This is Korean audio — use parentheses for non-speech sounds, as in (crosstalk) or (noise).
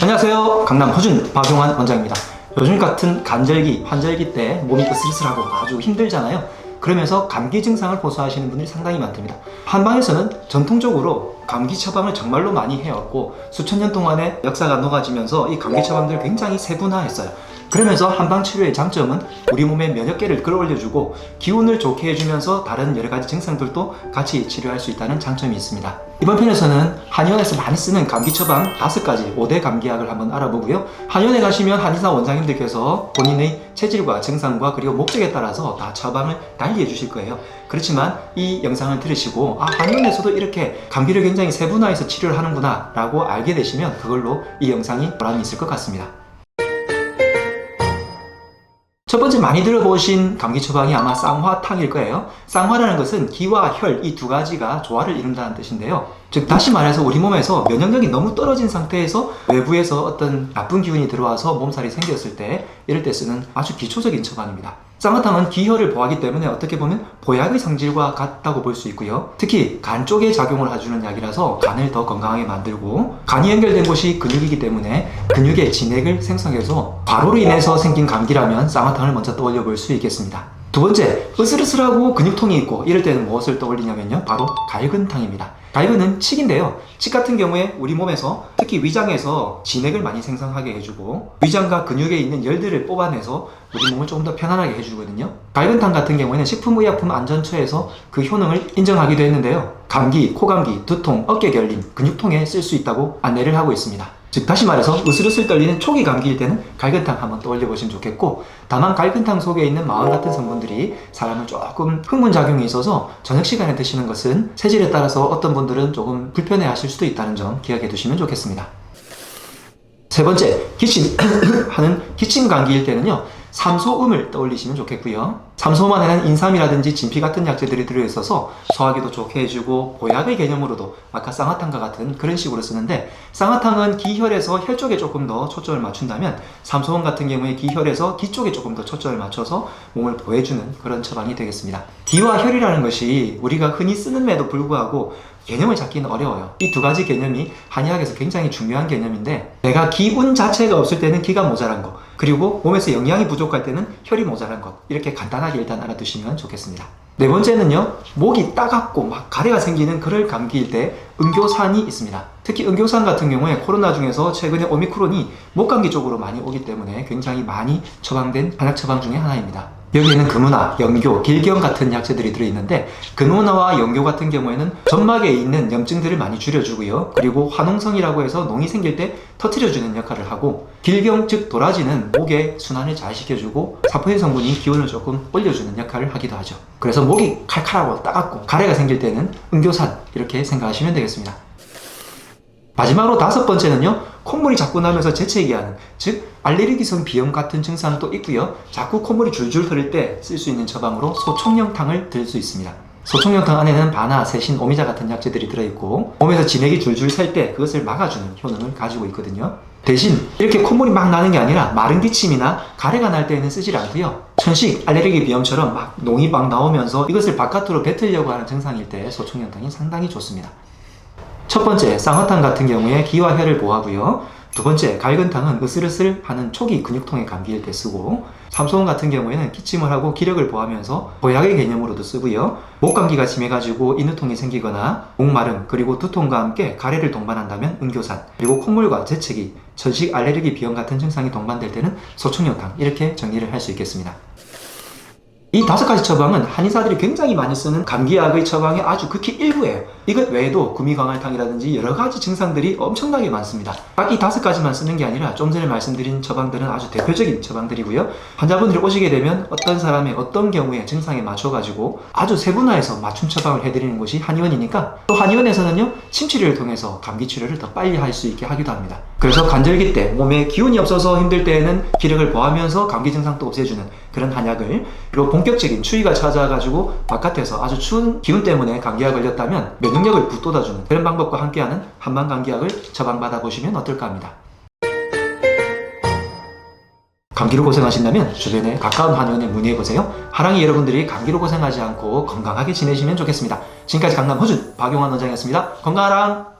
안녕하세요. 강남 허준 박용환 원장입니다. 요즘 같은 간절기, 환절기 때 몸이 으슬으슬하고 아주 힘들잖아요. 그러면서 감기 증상을 호소하시는 분들이 상당히 많답니다. 한방에서는 전통적으로 감기 처방을 정말로 많이 해왔고 수천 년 동안의 역사가 녹아지면서 이 감기 처방들을 굉장히 세분화했어요. 그러면서 한방 치료의 장점은 우리 몸의 면역계를 끌어올려주고 기운을 좋게 해주면서 다른 여러 가지 증상들도 같이 치료할 수 있다는 장점이 있습니다. 이번 편에서는 한의원에서 많이 쓰는 감기 처방 다섯 가지 5대 감기약을 한번 알아보고요. 한의원에 가시면 한의사 원장님들께서 본인의 체질과 증상과 그리고 목적에 따라서 다 처방을 달리 해 주실 거예요. 그렇지만 이 영상을 들으시고 아 한의원에서도 이렇게 감기를 굉장히 세분화해서 치료를 하는구나 라고 알게 되시면 그걸로 이 영상이 보람이 있을 것 같습니다. 첫 번째 많이 들어보신 감기 처방이 아마 쌍화탕일 거예요. 쌍화라는 것은 기와 혈 이 두 가지가 조화를 이룬다는 뜻인데요. 즉 다시 말해서 우리 몸에서 면역력이 너무 떨어진 상태에서 외부에서 어떤 나쁜 기운이 들어와서 몸살이 생겼을 때 이럴 때 쓰는 아주 기초적인 처방입니다. 쌍화탕은 기혈을 보하기 때문에 어떻게 보면 보약의 성질과 같다고 볼 수 있고요. 특히 간 쪽에 작용을 해주는 약이라서 간을 더 건강하게 만들고 간이 연결된 곳이 근육이기 때문에 근육의 진액을 생성해서 과로로 인해서 생긴 감기라면 쌍화탕을 먼저 떠올려 볼 수 있겠습니다. 두 번째, 으슬으슬하고 근육통이 있고 이럴 때는 무엇을 떠올리냐면요. 바로 갈근탕입니다. 갈근은 칡인데요. 칡 같은 경우에 우리 몸에서 특히 위장에서 진액을 많이 생성하게 해주고 위장과 근육에 있는 열들을 뽑아내서 우리 몸을 조금 더 편안하게 해주거든요. 갈근탕 같은 경우에는 식품의약품안전처에서 그 효능을 인정하기도 했는데요. 감기, 코감기, 두통, 어깨 결림, 근육통에 쓸 수 있다고 안내를 하고 있습니다. 즉 다시 말해서 으슬으슬 떨리는 초기 감기일 때는 갈근탕 한번 떠올려 보시면 좋겠고 다만 갈근탕 속에 있는 마왕 같은 성분들이 사람을 조금 흥분 작용이 있어서 저녁 시간에 드시는 것은 체질에 따라서 어떤 분들은 조금 불편해 하실 수도 있다는 점 기억해 두시면 좋겠습니다. 세 번째, 기침 (coughs) 하는 기침 감기일 때는요. 삼소음을 떠올리시면 좋겠고요. 삼소만에는 인삼이라든지 진피 같은 약재들이 들어있어서 소화기도 좋게 해주고 보약의 개념으로도 아까 쌍화탕과 같은 그런 식으로 쓰는데 쌍화탕은 기혈에서 혈 쪽에 조금 더 초점을 맞춘다면 삼소음 같은 경우에 기혈에서 기 쪽에 조금 더 초점을 맞춰서 몸을 보해주는 그런 처방이 되겠습니다. 기와 혈이라는 것이 우리가 흔히 쓰는에도 불구하고 개념을 잡기는 어려워요. 이 두 가지 개념이 한의학에서 굉장히 중요한 개념인데 내가 기운 자체가 없을 때는 기가 모자란 거 그리고 몸에서 영양이 부족할 때는 혈이 모자란 것 이렇게 간단하게 일단 알아두시면 좋겠습니다. 네 번째는요 목이 따갑고 막 가래가 생기는 그럴 감기일 때 응교산이 있습니다. 특히 응교산 같은 경우에 코로나 중에서 최근에 오미크론이 목감기 쪽으로 많이 오기 때문에 굉장히 많이 처방된 한약 처방 중에 하나입니다. 여기에는 금은화, 연교, 길경 같은 약재들이 들어있는데 금은화와 연교 같은 경우에는 점막에 있는 염증들을 많이 줄여주고요. 그리고 화농성이라고 해서 농이 생길 때 터트려주는 역할을 하고 길경 즉 도라지는 목의 순환을 잘 시켜주고 사포인 성분이 기운을 조금 올려주는 역할을 하기도 하죠. 그래서 목이 칼칼하고 따갑고 가래가 생길 때는 응교산 이렇게 생각하시면 되겠습니다. 마지막으로 다섯 번째는요 콧물이 자꾸 나면서 재채기 하는 즉 알레르기성 비염 같은 증상도 있고요. 자꾸 콧물이 줄줄 흐를 때 쓸 수 있는 처방으로 소총령탕을 들 수 있습니다. 소총령탕 안에는 바나, 세신, 오미자 같은 약재들이 들어있고 몸에서 진액이 줄줄 셀 때 그것을 막아주는 효능을 가지고 있거든요. 대신 이렇게 콧물이 막 나는 게 아니라 마른 기침이나 가래가 날 때에는 쓰질 않고요. 천식, 알레르기 비염처럼 막 농이 막 나오면서 이것을 바깥으로 뱉으려고 하는 증상일 때 소총령탕이 상당히 좋습니다 첫 번째 쌍화탕 같은 경우에 기와 혈을 보하고요. 두 번째 갈근탕은 으슬으슬 하는 초기 근육통의 감기일 때 쓰고 삼소음 같은 경우에는 기침을 하고 기력을 보하면서 보약의 개념으로도 쓰고요. 목감기가 심해가지고 인후통이 생기거나 목마름 그리고 두통과 함께 가래를 동반한다면 은교산 그리고 콧물과 재채기, 천식 알레르기 비염 같은 증상이 동반될 때는 소총령탕 이렇게 정리를 할 수 있겠습니다. 이 다섯 가지 처방은 한의사들이 굉장히 많이 쓰는 감기약의 처방의 아주 극히 일부예요. 이것 외에도 구미광활탕이라든지 여러 가지 증상들이 엄청나게 많습니다. 딱 이 다섯 가지만 쓰는 게 아니라 좀 전에 말씀드린 처방들은 아주 대표적인 처방들이고요. 환자분들이 오시게 되면 어떤 사람의 어떤 경우에 증상에 맞춰가지고 아주 세분화해서 맞춤 처방을 해드리는 곳이 한의원이니까 또 한의원에서는요 침치료를 통해서 감기 치료를 더 빨리 할 수 있게 하기도 합니다. 그래서 간절기 때 몸에 기운이 없어서 힘들 때에는 기력을 보하면서 감기 증상도 없애주는 그런 한약을 그리고 본격적인 추위가 찾아가지고 바깥에서 아주 추운 기운 때문에 감기가 걸렸다면 면역력을 북돋아주는 그런 방법과 함께하는 한방 감기약을 처방받아 보시면 어떨까 합니다. 감기로 고생하신다면 주변에 가까운 한의원에 문의해 보세요. 하랑이 여러분들이 감기로 고생하지 않고 건강하게 지내시면 좋겠습니다. 지금까지 강남 호준 박용환 원장이었습니다. 건강하랑!